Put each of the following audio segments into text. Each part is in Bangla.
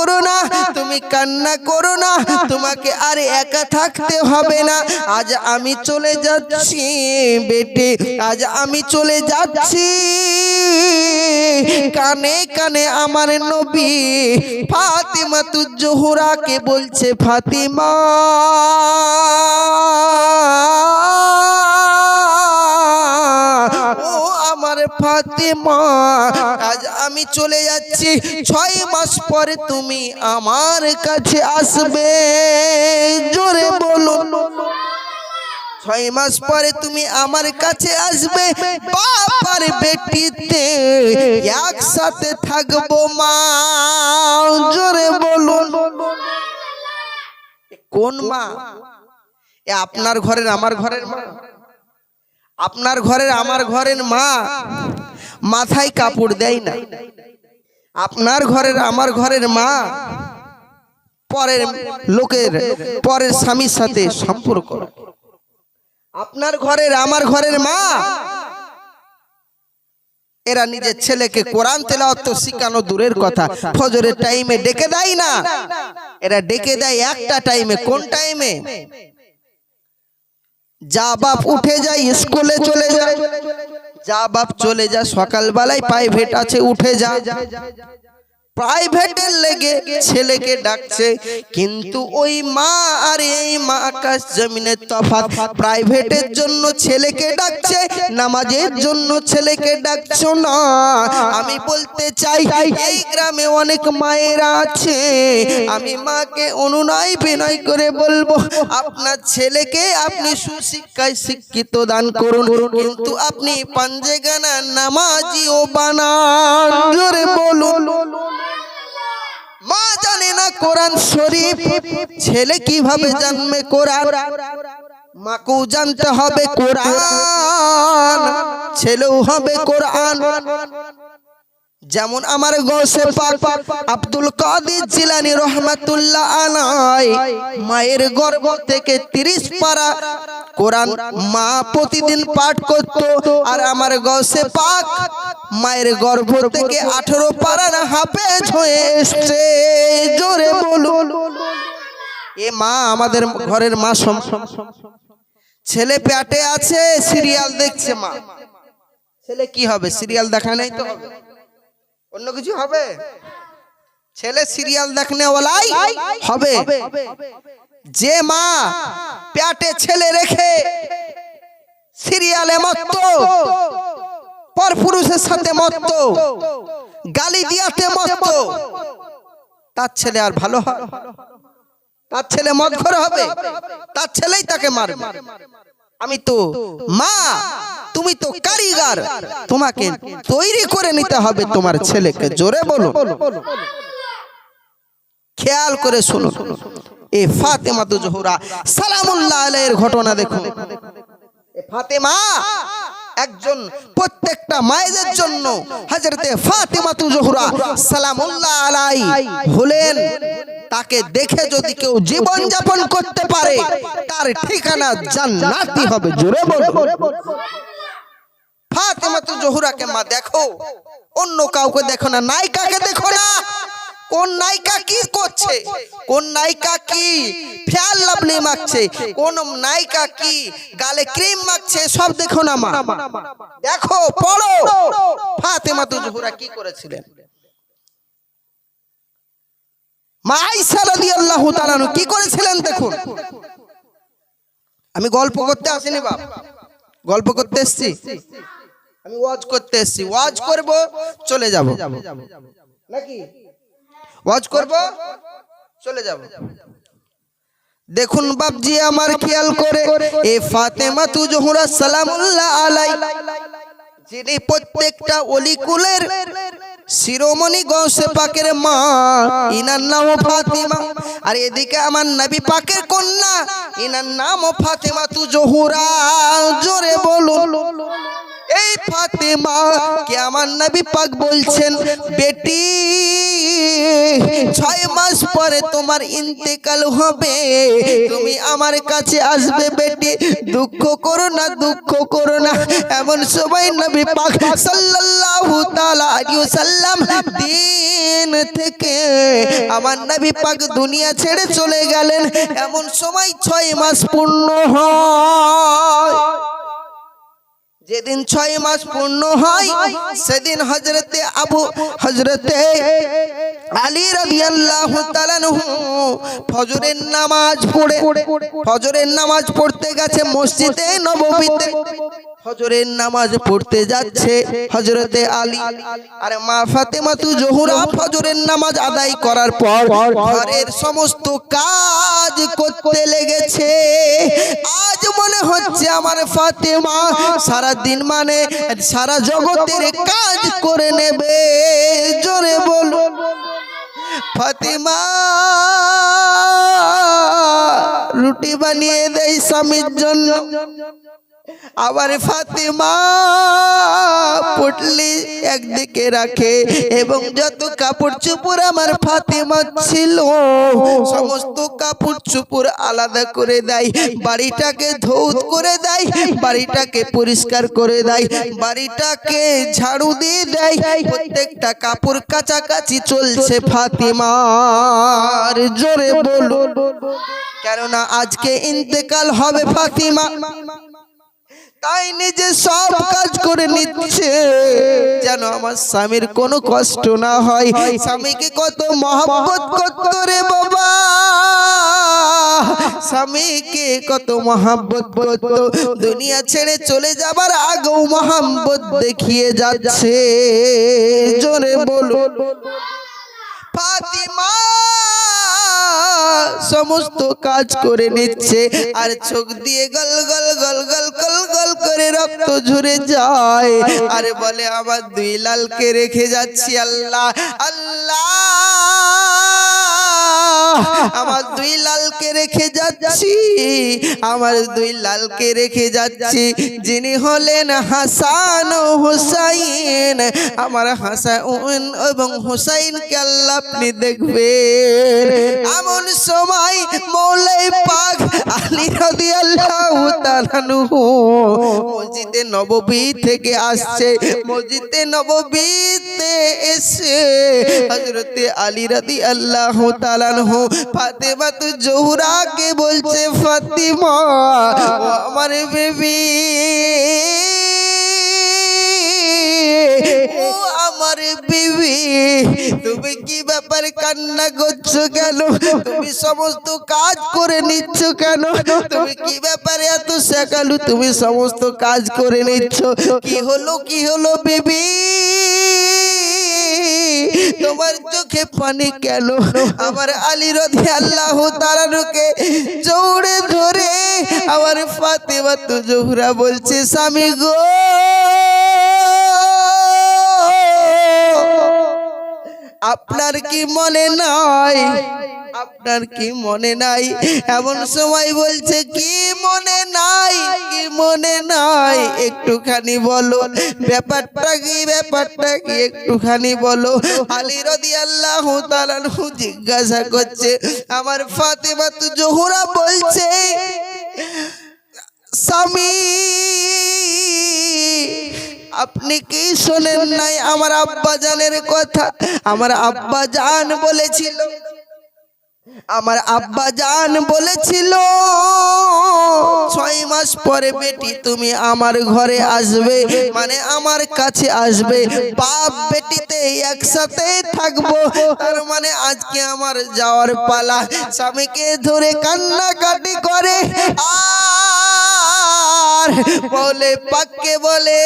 করো না, তুমি কান্না করো না, তোমাকে আর একা থাকতে হবে না। আজ আমি চলে যাচ্ছি, বেটে, আজ আমি চলে যাচ্ছি। কানে কানে আমার নবী ফাতিমা তু জোহরাকে বলছে, ফাতিমা। ফাতিমা, আজ আমি চলে যাচ্ছি। ছয় মাস পরে তুমি আমার কাছে আসবে। জোরে বলুন। ছয় মাস পরে তুমি আমার কাছে আসবে। বাবার বেটিতে একসাথে থাকব মা। জোরে বলুন। কোন মা? আপনার ঘরের, আমার ঘরের মা। আপনার ঘরের, আমার ঘরের মা মাথায় কাপড় দেয় না। আপনার ঘরের, আমার ঘরের মা পরের লোকের, পরের স্বামীর সাথে সম্পর্ক আপনার ঘরের, আমার ঘরের মা এরা নিজের ছেলেকে কোরআন তেলাওয়াত শিখানো দূরের কথা, ফজরের টাইমে ডেকে দেয় না। এরা ডেকে দেয় একটা টাইমে কোন টাইমে যা বাপ উঠে যায়, স্কুলে চলে যায়। যা বাপ চলে যায়, সকালবেলায় প্রাইভেট আছে, উঠে যা। প্রাইভেটের লেগে ছেলেকে ডাকছে, কিন্তু ওই মা আর এই মা আকাশ জমিনের তফাৎ। প্রাইভেটের জন্য ছেলেকে ডাকছে, নামাজের জন্য ছেলেকে ডাকছো না। আমি বলতে চাই, এই গ্রামে অনেক মায়েরা আছে। আমি মাকে অনুনয় বিনয় করে বলব, আপনার ছেলেকে আপনি সুশিক্ষায় শিক্ষিত দান করুন, কিন্তু আপনি পাঞ্জেগানা নামাজিও বানান। জোরে বলুন। মা জানে না কোরআন শরীফ। ছেলে কীভাবে জানবে কোরআন? মাকেও জানতে হবে কোরআন। ছেলেও হবে কোরআন। যেমন আমার গৌসে পাক আব্দুল কাদের জিলানি রহমাতুল্লাহ আলাই, মায়ের গর্ভ থেকে 30 পারা কোরআন মা প্রতিদিন পাঠ করত, আর আমার গৌসে পাক মায়ের গর্ভ থেকে 18 পারার হাফেজ হয়ে এসছে। জোরে বলুন। এ মা আমাদের ঘরের মা সম- ছেলে প্যাটে আছে, সিরিয়াল দেখছে মা। ছেলে কি হবে? সিরিয়াল দেখা নাই তো? অন্য কিছু হবে? ছেলে সিরিয়াল দেখনে ওলাই হবে। যে মা পেটে ছেলে রেখে সিরিয়ালে মত্ত পর পুরুষের সাথে মত্ত গালি দিয়াতে মত্ত তার ছেলে আর ভালো হয় তার ছেলে মদ ঘর হবে তার ছেলেই তাকে মারবে। আমি তো মা তুমি তো কারিগর তোমাকে তৈরি করে নিতে হবে তোমার ছেলেকে। জোরে বলো খেয়াল করে শুনো এ ফাতেমা তো জোহরা, সালামুল্লাহ আলাইহির ঘটনা দেখো এ ফাতেমা একজন প্রত্যেকটা মায়েদের জন্য হযরতে ফাতেমা তু জোহরা সালামুল্লাহ আলাই হলেন। তাকে দেখে যদি কেউ জীবন যাপন করতে পারে, তার ঠিকানা জান্নাতি হবে। জোরে বলো ফাতেমা তু জোহরাকে মা দেখো, অন্য কাউকে দেখো না, নায়িকাকে দেখো না। কোন নায়িকা কি করছে? কোন নায়িকা কি ফেয়ার লাভলি মাখছে? কোন নায়িকা কি গালে ক্রিম মাখছে? সব দেখো না মা দেখো, পড়ো। ফাতেমা তু জোহরা কি করেছিলেন? মা আয়েশা রাদিয়াল্লাহু তাআলা কি করেছিলেন দেখুন? আমি গল্প করতে আসিনি বাপ। গল্প করতে এসেছি? আমি ওয়াজ করতে এসেছি। ওয়াজ করব, চলে যাব। নাকি? ওয়াজ করব? চলে যাব। দেখুন বাপজি আমার খেয়াল করে, এ ফাতেমা তু জোহরা সালামুল্লাহ আলাই, যিনি প্রত্যেকটা অলিকুলের শিরোমণি গৌসে পাকের মা, ইনার নাম ফাতেমা। আর এদিকে আমার নবী পাকের কন্যা, ইনার নাম ফাতেমা তু জোহরা। জোরে বলুন। ফাতেমা কে আমার নবী পাক বলছেন, বেটি, ছয় মাস পরে তোমার ইন্তেকাল হবে। তুমি আমার কাছে আসবে, বেটি। দুঃখ করো না, দুঃখ করো না। এমন সময় নবী পাক সাল্লাল্লাহু তাআলা আলাইহি ওয়াসাল্লাম দিন থেকে আমার নবী পাক দুনিয়া ছেড়ে চলে গেলেন। এমন সময় ছয় মাস পূর্ণ হয়। যেদিন ছয় মাস পূর্ণ হয় সেদিন হজরতে আবু হজরতে আলী রাদিয়াল্লাহু তাআলা ফজরের নামাজ পড়ে ফজরের নামাজ পড়তে গেছে মসজিদে নববীতে ফজরের নামাজ পড়তে যাচ্ছে হজরতে আলী। আর মা ফাতেমা তু জোহরা ফজরের নামাজ আদায় করার পর ঘরের সমস্ত কাজ করতে লেগেছে। আজ মনে হচ্ছে আমার ফাতেমা সারা দিন মানে সারা জগতের কাজ করে নেবে। জোরে বলুন। ফাতিমা রুটি বানিয়ে দেয় স্বামীর জন্য আবার ফাতিমা পুটলি একদিকে রাখে এবং যত কাপড় চুপড় আমার ফাতিমা ছিল, সমস্ত কাপড় চুপড় আলাদা করে দেয়, বাড়িটাকে ধৌত করে দেয়, বাড়িটাকে পরিষ্কার করে দেয়, বাড়িটাকে ঝাড়ু দিয়ে দেয়, প্রত্যেকটা কাপড় কাছাকাছি চলছে ফাতিমার জোরে বলুন। কেননা আজকে ইন্তেকাল হবে ফাতিমা। তাই নিজে সব কাজ করে নিচ্ছে। যেন আমার স্বামীর কোনো কষ্ট না হয়। স্বামীকে কত মহব্বত করতো রে বাবা। স্বামীকে কত মহাব্বত করতো। দুনিয়া ছেড়ে চলে যাবার আগেও মহাব্বত দেখিয়ে যাচ্ছে। জোরে বলুন। ফাতিমা! সমস্ত কাজ করে নিচ্ছে আর চোখ দিয়ে গল গল গল গল গল গল করে রক্ত ঝরে যায়। আর বলে, আমার দুই লালকে রেখে যাচ্ছি আল্লাহ আল্লাহ। আমার দুই লালকে রেখে যাচ্ছি, আমার দুই লালকে রেখে যাচ্ছি। যিনি হলেন হাসান ও হুসাইন। আমার হাসান এবং হুসাইনকে আল্লাহ আপনি দেখবেন। এমন সময় মৌলাই পাক আলী রাদিয়াল্লাহু তাআলাহু মসজিদে নববী থেকে আসছে, মসজিদে নববীতে এসে হযরতে আলী রাদিয়াল্লাহু তাআলাহু ফাতেমা তু জোহরাকে বলছে, ফাতিমা, ও আমার বেবি, ও আমার বিবি তুমি কি ব্যাপার কান্না করছ কেন? তুমি সমস্ত কাজ করে নিচ্ছ কেন? তুমি কি ব্যাপারে এত শেখালু? তুমি সমস্ত কাজ করে নিচ্ছ। কি হলো কি হলো বিবি তোমার চোখে পানি কেন? আমার আলী রধি আল্লাহ তারানুকে জৌড়ে ধরে আমার ফাতেমা তু জোহরা বলছে, স্বামী গো আপনার কি মনে নাই? আপনার কি মনে নাই? এমন সময় বলছে কি মনে নাই? কি মনে নাই? একটুখানি বলো ব্যাপারটা কি? ব্যাপারটা কি? একটুখানি বলো আলী রদি আল্লাহ তালানহু জিজ্ঞাসা করছে আমার ফাতেমা তু জোহরা বলছে স্বামী আপনি কি শোনেন নাই আমার আব্বা জানের কথা? আমার আব্বা জান বলেছিল আমার আব্বা জান বলেছিল, ছয় মাস পরে বেটি তুমি আমার ঘরে আসবে মানে আমার কাছে আসবে। বাপ বেটিতে একসাথে থাকব, তার মানে আজকে আমার যাওয়ার পালা। স্বামীকে ধরে কান্নাকাটি করে, আর বলে, পাককে বলে,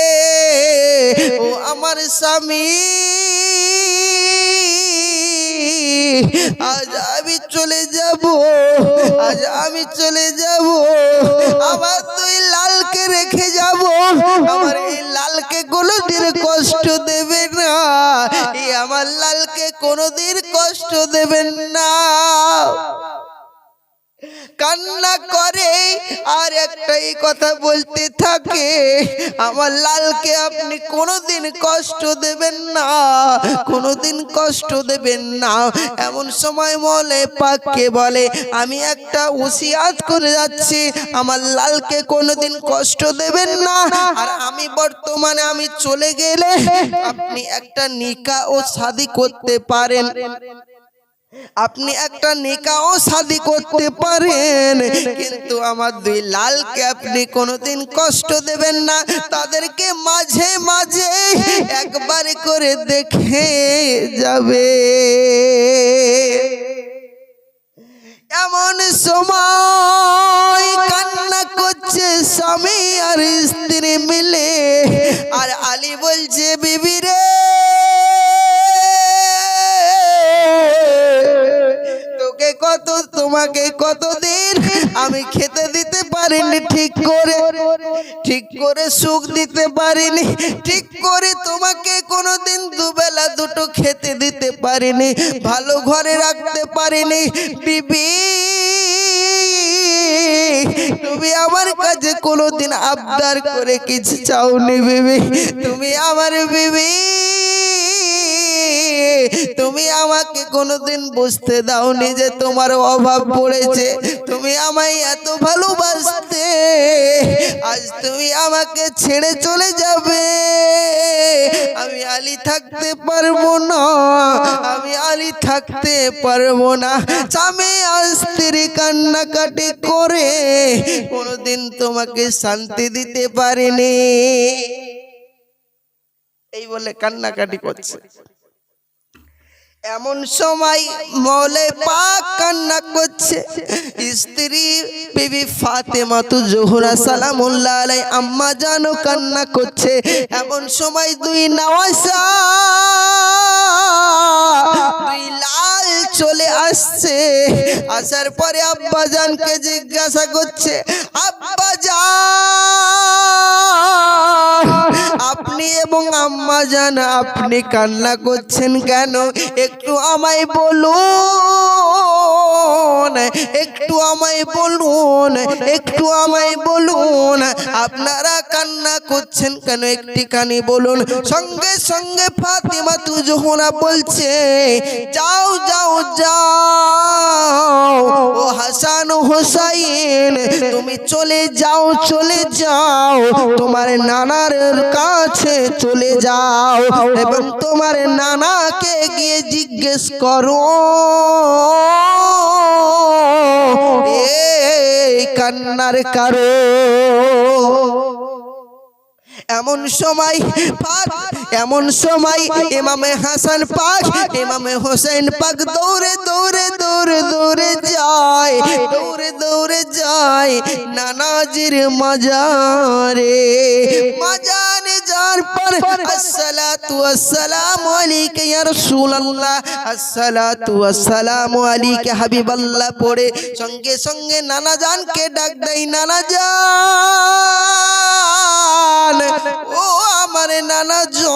ও আমার স্বামী আজ আমি চলে যাব, আজ আমি চলে যাব। আমার তুই লালকে রেখে যাব। আমার এই লালকে কোনোদিন কষ্ট দেবে না। এই আমার লালকে কোনোদিন কষ্ট দেবেন না। কান্না করে, আর একটাই কথা বলতে থাকে, আমার লালকে আপনি কোনোদিন কষ্ট দেবেন না, কোনোদিন কষ্ট দেবেন না। এমন সময় মলে পাককে বলে, আমি একটা উসিয়াত করে যাচ্ছি, আমার লালকে কোনোদিন কষ্ট দেবেন না। আর আমি বর্তমানে আমি চলে গেলে আপনি একটা নিকা ও শাদি করতে পারেন। আপনি একটা নিকাও শাদি করতে পারেন, কিন্তু আমার দুই লালকে আপনি কোনোদিন কষ্ট দেবেন না। তাদেরকে মাঝে মাঝে একবার করে দেখে যাবে। এমন সময় কান্না করছে স্বামী আর স্ত্রী মিলে, আর আলী বলছে, বিবি রে কত তোমাকে কতদিন আমি খেতে দিতে পারিনি, ঠিক করে ঠিক করে সুখ দিতে পারিনি, ঠিক করে তোমাকে কোনোদিন দুবেলা দুটো খেতে দিতে পারিনি, ভালো ঘরে রাখতে পারিনি, বিবি। তুমি আমার কাছে কোনোদিন আবদার করে কিছু চাওনি, বিবি। তুমি আমার বিবি। তুমি আমাকে কোনোদিন বুঝতে দাওনি যে তোমার অভাব পড়েছে। তুমি আমায় এত ভালোবাসতে। আজ তুমি আমাকে ছেড়ে চলে যাবে। আমি আলী থাকতে পারব না। আমি আলী থাকতে পারব না। স্বামী আর স্ত্রী কান্নাকাটি করে কোনোদিন তোমাকে শান্তি দিতে পারিনি। এই বলে কান্নাকাটি করছে। এমন সময় মলে পাক কান্না করছে। স্ত্রী বিবি ফাতেমা তু জোহরা সালামুল্লাহ আলাই, আম্মা জানো কান্না করছে। এমন সময় দুই নওয়াসা লাল চলে আসছে। আসার পরে আব্বা জানকে জিজ্ঞাসা করছে, আব্বা জান! আপনি এবং আম্মা জান আপনি কান্না করছেন কেন? একটু আমায় বলুন। একটু আমায় বলুন, একটু আমায় বলুন, আপনারা কান্না করছেন কেন? একটি কানি বলুন। সঙ্গে সঙ্গে ফাতিমা তু জোহরা বলছে, যাও যাও যাও, ও হাসান হোসাইন, তুমি চলে যাও চলে যাও, তোমার নানার কাছে চলে যাও, এবং তোমার নানাকে গিয়ে জিজ্ঞেস করো। এই কান্নার কারও এমন সময় এমন সময় ইমামে হাসান পাক, ইমামে হোসেন পাক দৌড়ে দৌড়ে দৌড়ে দৌড়ে যায়, দৌড়ে দৌড়ে যায় নানাজির মাজারে। মাজারে যার পর আসসালাতু আসসালামু আলাইকা ইয়া রাসূলুল্লাহ, আসসালাতু আসসালামু আলাইকা হাবিবাল্লাহ পড়ে সঙ্গে সঙ্গে নানা জানকে ডাক দেয় নানা জান ও আমার নানা জন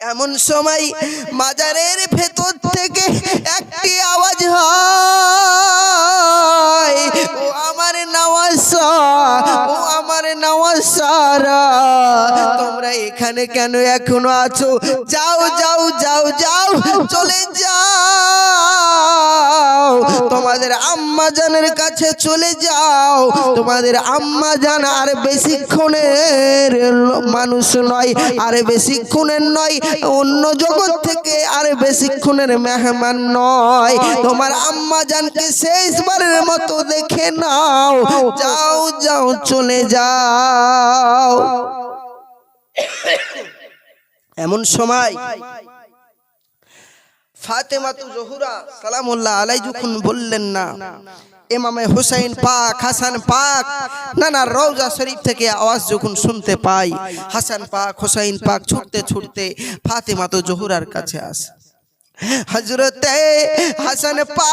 এমন সময় মাজারের ভেতর থেকে একটি আওয়াজ হয়। নওয়াসা ও আমার নওয়াসারা তোমরা এখানে কেন এখনও আছো? যাও যাও যাও যাও, চলে যাও। তোমাদের আম্মা জানের কাছে চলে যাও। তোমাদের আম্মা জান আর বেশিক্ষণের মানুষ নয়, আর বেশিক্ষণের নয়, অন্য জগৎ থেকে আর বেশিক্ষণের মেহমান নয়। তোমার আম্মা জানকে শেষবারের মতো দেখে নাও। যাও যাও চলে যাও। এমন সময় ফাতেমাতু জহুরা সালামুল্লাহ আলাই যখন বললেন না, ইমামে হুসাইন পাক, হাসান পাক না না রওজা শরীফ থেকে আওয়াজ যখন শুনতে পাই, হাসান পাক, হুসাইন পাক ছুটতে ছুটতে ফাতেমাতু জহুরার কাছে আসে। হজরতে হাসান পাক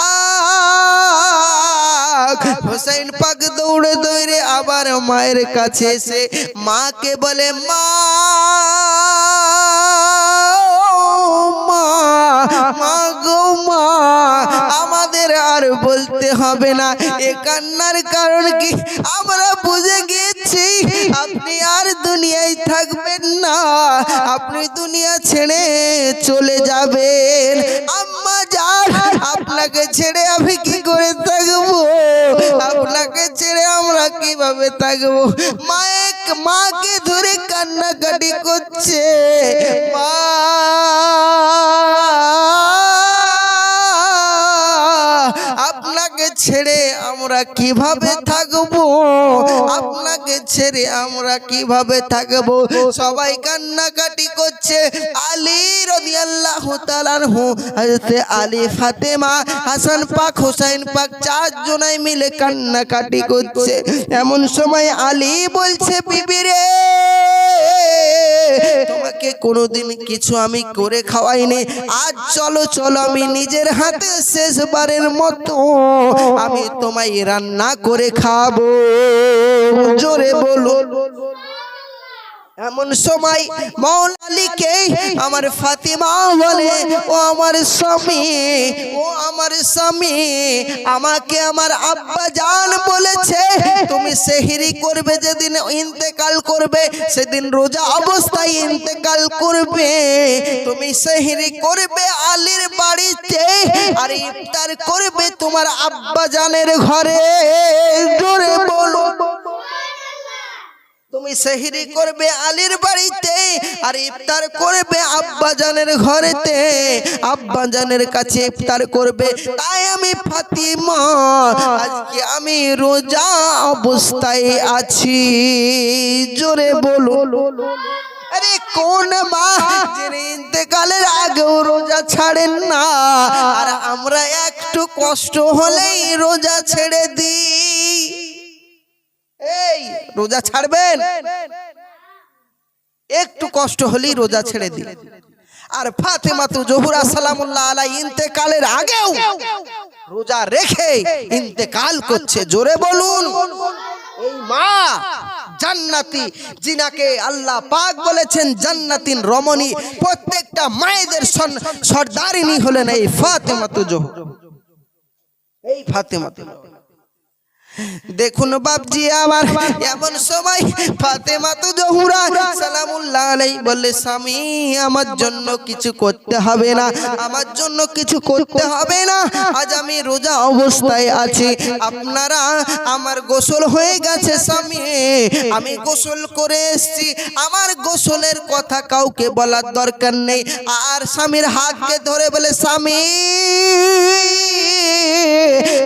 হুসাইন পাক দৌড়ে দৌড়ে আবার মায়ের কাছে এসে মাকে বলে মা! আমাদের আর বলতে হবে না। এ কান্নার কারণ কি? আমরা বুঝে গেছি আপনি আর দুনিয়ায় থাকবেন না। আপনি দুনিয়া ছেড়ে চলে যাবেন। আম্মা যান আপনাকে ছেড়ে আমি কি করে থাকব? আপনাকে ছেড়ে আমরা কীভাবে থাকব? মায়ে মাকে ধরে কান্নাকাটি করছে। মা ছেড়ে আমরা কীভাবে থাকব? আপনাকে ছেড়ে আমরা কীভাবে থাকব? সবাই কান্নাকাটি করছে। আলী রাদিয়াল্লাহু তাআলাহু হযরতে আলী ফাতেমা, হাসান পাক হোসেন পাক চারজনাই মিলে কান্নাকাটি করছে। এমন সময় আলী বলছে, বিবি রে, তোমাকে কোনোদিন কিছু আমি করে খাওয়াইনি। আজ চলো চলো, আমি নিজের হাতে শেষবারের মতো আমি তোমায় রান্না করে খাব। জোরে বলো এমন সময় মৌলালিকে আমার ফাতিমা বলে, ও আমার স্বামী, ও আমার স্বামী, আমাকে আমার আব্বা জান বলেছে, তুমি সেহিরি করবে যেদিন ইন্তেকাল করবে, সেদিন রোজা অবস্থায় ইন্তেকাল করবে। তুমি সেহিরি করবে আলীর বাড়িতে আর ইফতার করবে তোমার আব্বা জানের ঘরে। জোরে বলো তুমি সেহিরি করবে আলীর বাড়িতে আর ইফতার করবে আব্বাজানের ঘরেতে। আব্বাজানের কাছে ইফতার করবে, তাই আমি ফাতিমা। আজকে আমি রোজা অবস্থায় আছি। জোরে বলো আরে কোন মা যিনি আগেও রোজা ছাড়েন না। আর আমরা একটু কষ্ট হলেই রোজা ছেড়ে দিই। রোজা ছাড়বেন? একটু কষ্ট হলেই রোজা ছেড়ে দিন। আর ফাতেমা তো জহুরা সালামুল্লাহ আলাই ইন্তেকালের আগেও রোজা রেখে ইন্তেকাল করছে। জোরে বলুন। এই মা জান্নাতি, জিনাকে আল্লাহ পাক বলেছেন জান্নাতিন রমণী, প্রত্যেকটা মায়েদের সর্দারিনী হলেন এই ফাতেমা তো জহুর। এই ফাতেমা দেখুন বাপজি আমার, এমন সময় ফাতেমা তো জহুরা, সালামুল্লাহ আলাই বললে, স্বামী, আমার জন্য কিছু করতে হবে না, আমার জন্য কিছু করতে হবে না, আজ আমি রোজা অবস্থায় আছি, আপনারা আমার গোসল হয়ে গেছে, স্বামী, আমি গোসল করে এসেছি, আমার গোসলের কথা কাউকে বলার দরকার নেই, আর স্বামীর হাতকে ধরে বলে, স্বামী,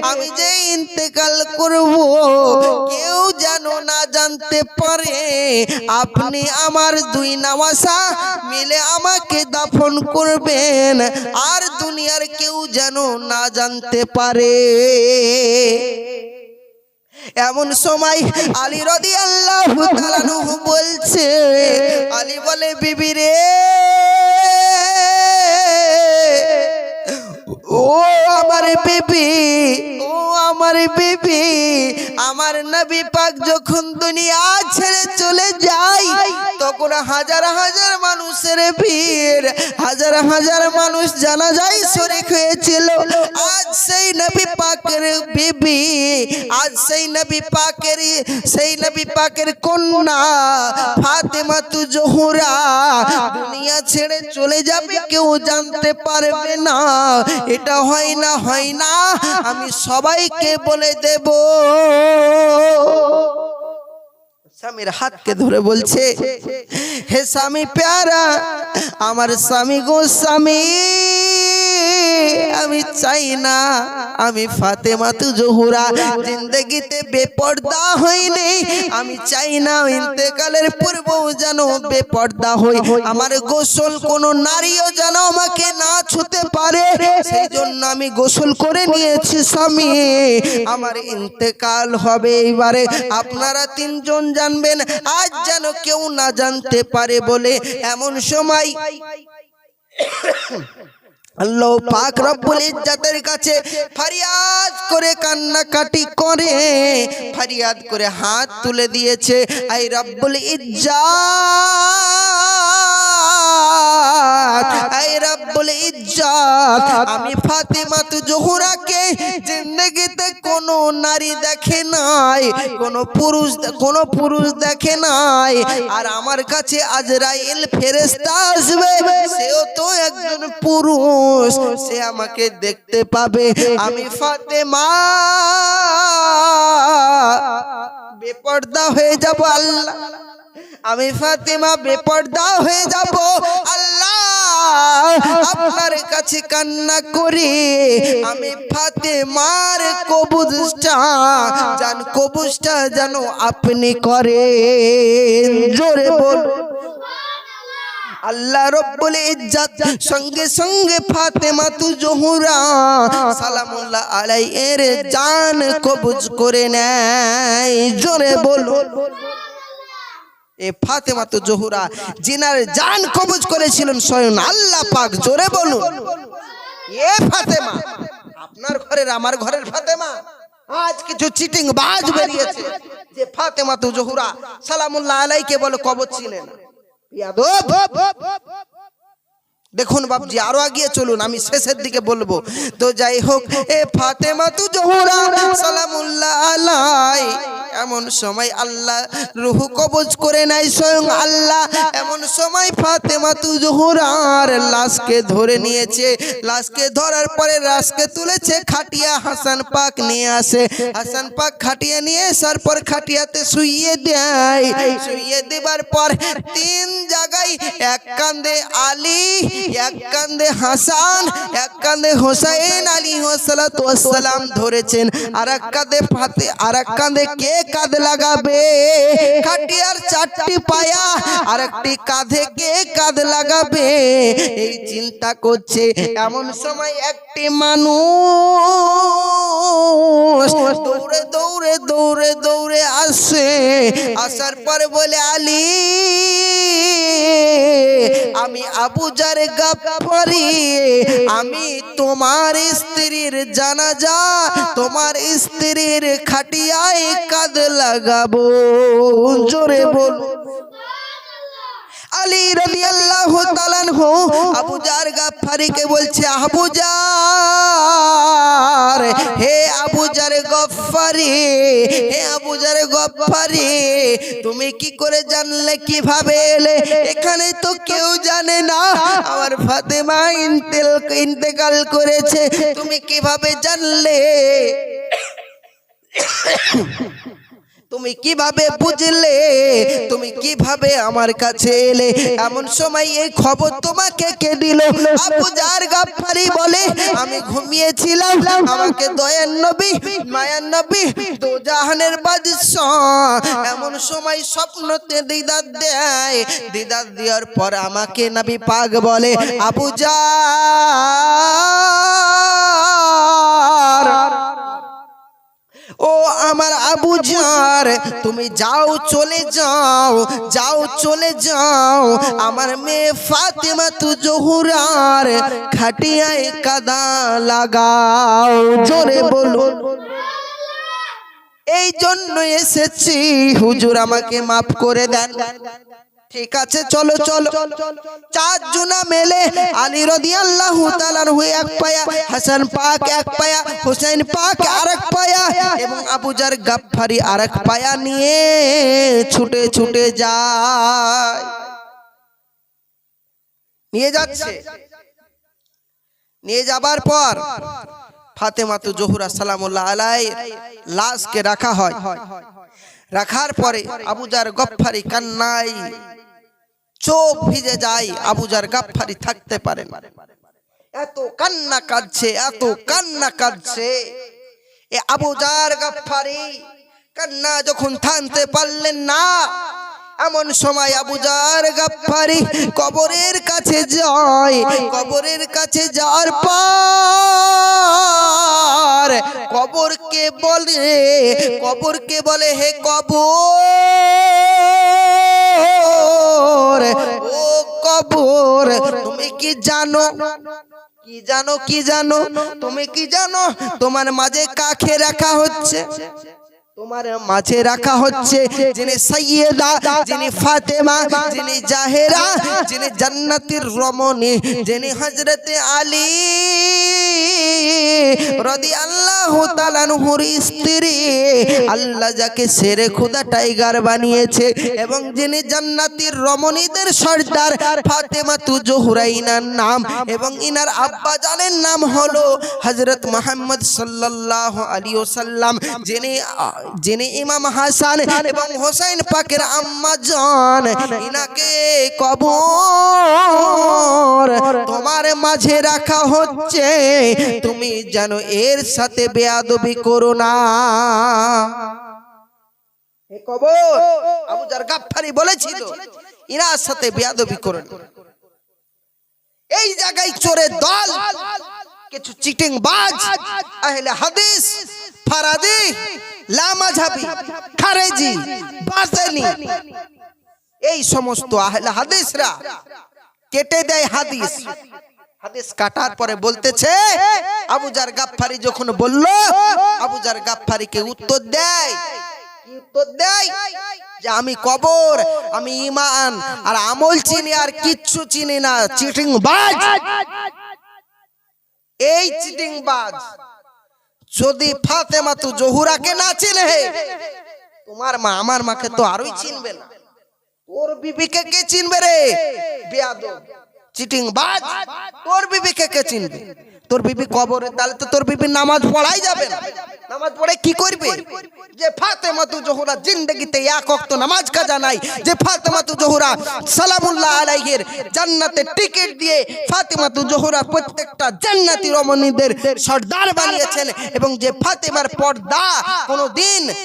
আমি যে ইন্তেকাল করব কেউ যেন না জানতে পারে আপনি আমার দুই নামাসা মিলে আমাকে দাফন করবেন আর দুনিয়ার কেউ যেন না জানতে পারে। এমন সময় আলী রদি আল্লাহ বলছে আলী বলে বিবি রে ও আমার বেবি, ও আমার বেবি, আমার নবী পাক যখন দুনিয়া ছেড়ে চলে যায়, তখন হাজার হাজার মানুষের ভিড়, হাজার হাজার মানুষ জানা যায় শরিক হয়েছিল। আজ সেই নবী পাকের বিবি, আজ সেই নবী পাকের, সেই নবী পাকের কন্যা ফাতেমা তু জহুরা, দুনিয়া ছেড়ে চলে যাবে কেউ জানতে পারবে না। এটা হয় না হয় না, আমি সবাইকে বলে দেব। স্বামীর হাতকে ধরে বলছে, হে স্বামী প্যারা, আমার স্বামী গো স্বামী। আমি চাই না। আমি ফাতেমা তু জহুরা। জিন্দগিতে বেপর্দা হইনি। আমি চাই না ইন্তেকালের পূর্বও যেন বেপর্দা হই। আমার গোসল কোন নারীও যেন আমাকে না ছুতে পারে। সেই জন্য আমি গোসল করে নিয়েছি স্বামী। আমার ইন্তেকাল হবে এইবারে। আপনারা তিনজন জানবেন, আজ যেন কেউ না জানতে পারে বলে। এমন সময় আল্লাহ পাক রব্বুল ইজ্জাতের কাছে ফরিয়াদ করে কান্নাকাটি করে। ফরিয়াদ করে হাত তুলে দিয়েছে। আই রব্বুল ইজ্জাত। আই রব্বুল ইজ্জাত। আমি ফাতেমা তু জোহরাকে জিন্দেগিতে কোনো নারী দেখে নাই কোনো পুরুষ কোনো পুরুষ দেখে নাই। আর আমার কাছে আজরাইল ফেরেশতা আসবে সেও তো একজন পুরুষ। সে আমাকে দেখতে পাবে। আমি ফাতেমা। বেপর্দা হয়ে যাব আল্লাহ। আমি ফাতেমা বেপর্দা হয়ে যাব আল্লাহ। আপনার কাছে কান্না করি। আমি ফাতেমার কবুজটা জান কবুজটা যেন আপনি করেন। জোরে বল আল্লাহ রব্বুল ইজ্জাত সঙ্গে সঙ্গে ফাতেমা তু জোহরা সালামুল্লাহ আলাই এর জান কবুজ করে নেয়। জোরে বলো এ ফাতেমা তো জহুরা জিনার জান কবজ করেছিলেন স্বয়ং আল্লাহ পাক। জোরে বলুন। এ ফাতেমা, আপনার ঘরের আমার ঘরের ফাতেমা, আজ কিছু চিটিং বাজ বেরিয়েছে। যে ফাতেমা তো জহুরা সালামুল্লাহ আলাইকে বলে কবজ ছিলেন ইয়াদব দেখুন বাবজি, আরও আগিয়ে চলুন, আমি শেষের দিকে বলব। তো যাই হোক, এ ফাতেমা তু জহুরা, সালামুল্লাহ আলাই এমন সময় আল্লাহ রুহু কবজ করে নাই স্বয়ং আল্লাহ। এমন সময় ফাতেমা তু জহুরার লাশকে ধরে নিয়েছে। লাশকে ধরার পরে লাশকে তুলেছে খাটিয়া, হাসান পাক নিয়ে আসে। হাসান পাক খাটিয়া নিয়ে আসার পর খাটিয়াতে শুইয়ে দেয়। শুইয়ে দেবার পর তিন জায়গায় এক কান্দে আলী চিন্তা করছে, এমন সময় একটি মানুষ দৌড়ে দৌড়ে দৌড়ে দৌড়ে আসে। আসার পরে বলে, আলী, আমি আবুজার গাফারি আমি তোমার স্ত্রীর জানাজা, তোমার স্ত্রীর খাটিয়ায় কাঁদ লাগাবো। জোরে বল। আলী রাদিয়াল্লাহু তাআলাহু আবু জার গাফফারিকে বলছে, আবু জার, হে আবু জার গফফারি, হে আবু জার গফফারি তুমি কি করে জানলে, কীভাবে এলে? এখানে তো কেউ জানে না। আমার ফাতেমা ইন্তেল ইন্তেকাল করেছে। তুমি কীভাবে জানলে? তুমি কীভাবে বুঝলে? তুমি কীভাবে আমার কাছে এলে? এমন সময় এই খবর তোমাকে কে দিল? আবু জার গাফারি বলে, আমি ঘুমিয়েছিলাম। আমাকে দয়ার নবী, মায়ার নবী দো জাহানের বাদশাহ। এমন সময় স্বপ্নতে দিদার দেয়। দিদার দেওয়ার পর আমাকে নবী পাক বলে, আবু জার ও আমার আবু জার, তুমি যাও চলে যাও যাও চলে যাও। আমার মেয়ে ফাতেমা তু জহুরার খাটিয়ায় কাদা লাগাও। জোরে বলুন। এই জন্য এসেছি। হুজুর আমাকে মাফ করে দেন। ঠিক আছে, চলো চলো। চার জুনা মেলে আলী রাদিয়াল্লাহু তাআলার হয়ে এক পায়া, হাসান পাক এক পায়া হোসেন পাক আরেক পায়া এবং আবু জার গাফফারি আরেক পায়া নিয়ে ছুটে ছুটে যায়। নিয়ে যাচ্ছে। নিয়ে যাবার পর ফাতেমা তু জহুরা সালামুল্লাহ আলাই লাশকে রাখা হয়। রাখার পরে আবুজার গফফারি কান্নাই চোখ ভিজে যায় আবুজার গাফফারি থাকতে পারে না। এত কান্না কাঁদছে, এত কান্না কাঁদছে। এ আবুজার গাফফারি কান্না যখন থামতে পারলেন না এমন সময় আবুজার গাফফারি কবরের কাছে যায়। কবরের কাছে যাওয়ার পর কবরকে বলে কবরকে বলে, হে কবর, ও কবর, তুমি কি জানো? কি জানো কি জানো? তুমি কি জানো? তোমার মাঝে কাকে রাখা হচ্ছে? তোমার মাঝে রাখা হচ্ছে যিনি সাইয়েদা, যিনি ফাতেমা, যিনি জাহেরা, যিনি জান্নাতের রমণী, যিনি হযরতে আলী রাদিয়াল্লাহু তাআলা আনহুর স্ত্রী। আল্লাহ যাকে শেরে খোদা টাইগার বানিয়েছে এবং যিনি জান্নাতের রমণীদের সর্দার, ফাতেমা তু জোহরাইনার নাম এবং ইনার আব্বা জানের নাম হলো হযরত মুহাম্মদ সাল্লাল্লাহু আলাইহি ওয়াসাল্লাম, যিনি যিনি ইমাম হাসান এবং হোসেন পাকের আম্মা জান ইনাকে কবর তোমার মাঝে রাখা হচ্ছে। তুমি জানো এর সাথে বেয়াদবি করো না। কবর আবু জার গাফফারি বলেছিল ইনার সাথে বেয়াদবি করো এই জায়গায় চোরের দল কিছু চিটিং বাজ আহলে হাদিস ফারাদি লামাঝাবি খারেজি, বাতেনি। এই সমস্ত আহলে হাদিসরা কেটে দেয় হাদিস। হাদিস কাটার পরে বলতেছে, আবু জার গাফফারি যখন বলল, আবু জার গাফফারিকে উত্তর দেয়। উত্তর দেয়? যে আমি কবর, আমি ইমান আর আমল চিনি, আর কিচ্ছু চিনি না চিটিং বাজ এই চিটিং বাজ যদি ফাতেমা তু জহুরাকে না চিনে, তোমার মা আমার মাকে তো আরোই চিনবে না। তোর বিবিকে কে চিনবে রে? বিয়াদ চিটিং বাজ তোর বিবিকে কে চিনবে? তোর বিবি কবরে, তাহলে তো তোর বিবি নামাজ পড়াই যাবে না। নামাজ পড়ে কি করবে? যে ফাতেমা তু জোহরা জিন্দগিতে এক ওয়াক্ত নামাজ কাজা নাই, যে ফাতেমা তু জোহরা সালামুল্লাহ আলাইহির জান্নাতে টিকিট দিয়ে ফাতেমা তু জোহরা প্রত্যেকটা জান্নাতি রমণীদের সর্দার বানিয়েছেন, এবং যে ফাতেমার পর্দা কোনোদিন সে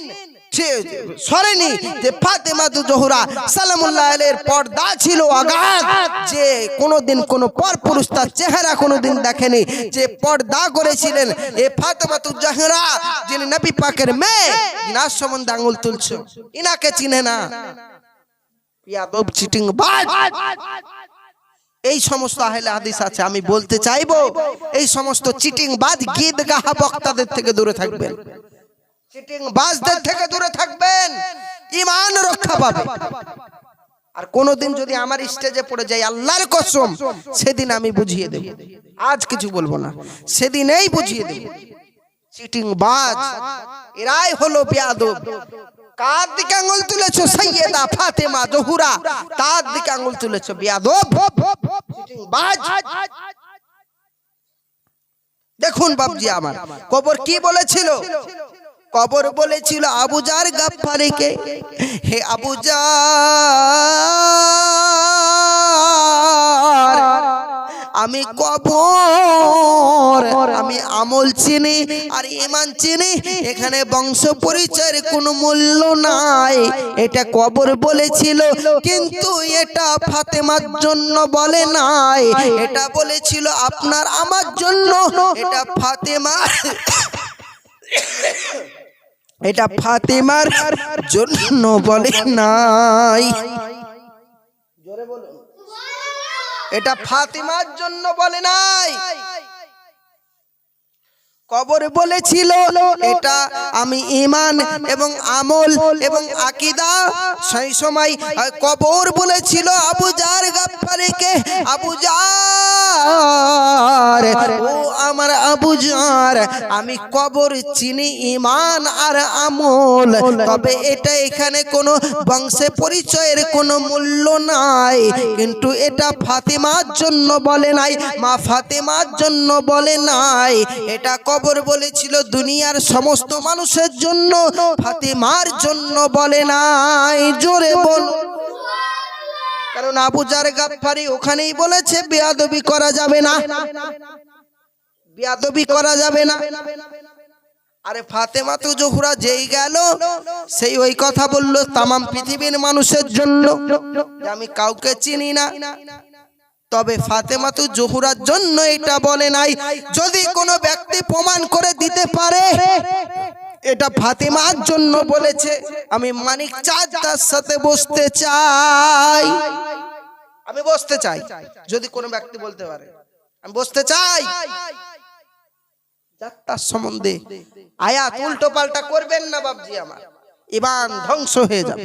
সরেনি যে ফাতেমা তু জোহরা সালামুল্লাহ আলাইহির পর্দা ছিল আগাত যে কোনোদিন কোনো পরপুরুষ তার চেহারা কোনোদিন দেখেনি, যে পর্দা করেছিলেন এ ফাতেমা তু জোহরা, যিনি নবী পাকের মেয়ে, ইনার সম্বন্ধে আঙুল তুলছো। ইনাকে চিনে না। ইয়াদব চিটিং বাজ। এই সমস্ত আহলে হাদিস আছে, আমি বলতে চাইব, এই সমস্ত চিটিং বাদ গীত গাহা বক্তাদের থেকে দূরে থাকবেন। বাজদের থেকে দূরে থাকবেন। ইমান রক্ষা পাবে আর কোনোদিন যদি আমার স্টেজে পড়ে যায় আল্লাহর কসম সেদিন আমি বুঝিয়ে দেব। আজ কিছু বলব না। সেদিনেই বুঝিয়ে দেব। চিটিং বাজ এরাই হলো বেয়াদব। কার দিকে আঙুল তুলেছো সৈয়দা ফাতেমা জহুরা? তার দিকে আঙুল তুলেছো বেয়াদব। চিটিং বাজ। দেখুন বাবজি আমার কবর কি বলেছিল? কবর বলেছিল আবুজার গাফফারিকে, হে আবুজার আমি কবর, আমি আমল চিনি আর ইমান চিনি, এখানে বংশ পরিচয়ের কোনো মূল্য নাই। এটা কবর বলেছিল, কিন্তু এটা ফাতেমার জন্য বলে নাই। এটা বলেছিল আপনার আমার জন্য, এটা ফাতেমা এটা ফাতেমার জন্য বলে নাই। এটা ফাতিমার জন্য বলে নাই। কবর বলেছিল, এটা আমি ইমান এবং আমল এবং আকিদা। সেই সময় কবর বলেছিল আবু জার গাফফারিকে, আবু জার, ও আমার আবু আমি কবর চিনি ইমান আর আমল। তবে এটা এখানে কোনো বংশে পরিচয়ের কোনো মূল্য নাই। কিন্তু এটা ফাতেমার জন্য বলে নাই, মা ফাতেমার জন্য বলে নাই। এটা কবর বলেছিল, দুনিয়ার সমস্ত মানুষের জন্য ফাতেমার জন্য বলে নাই। জোরে বল। কারণ আবুজার গাফফারি ওখানেই বলেছে, বেয়াদবি করা যাবে না। বেয়াদবি করা যাবে না। আরে ফাতেমা তো জোহরা যেই গেল, সেই ওই কথা বলল, তামাম পৃথিবীর মানুষের জন্য। আমি কাউকে চিনি না। তবে ফাতেমা তো জোহরার জন্য এটা বলে নাই। যদি কোনো ব্যক্তি প্রমাণ করে দিতে পারে, এটা ফাতেমার জন্য বলেছে। আমি মানিক চাঁদ তার সাথে বসতে চাই। আমি বসতে চাই, যদি কোনো ব্যক্তি বলতে পারে। আমি বসতে চাই। যাত্রার সম্বন্ধে আয়াত উল্টো পাল্টা করবেন না বাবজি আমার। ইমান ধ্বংস হয়ে যাবে।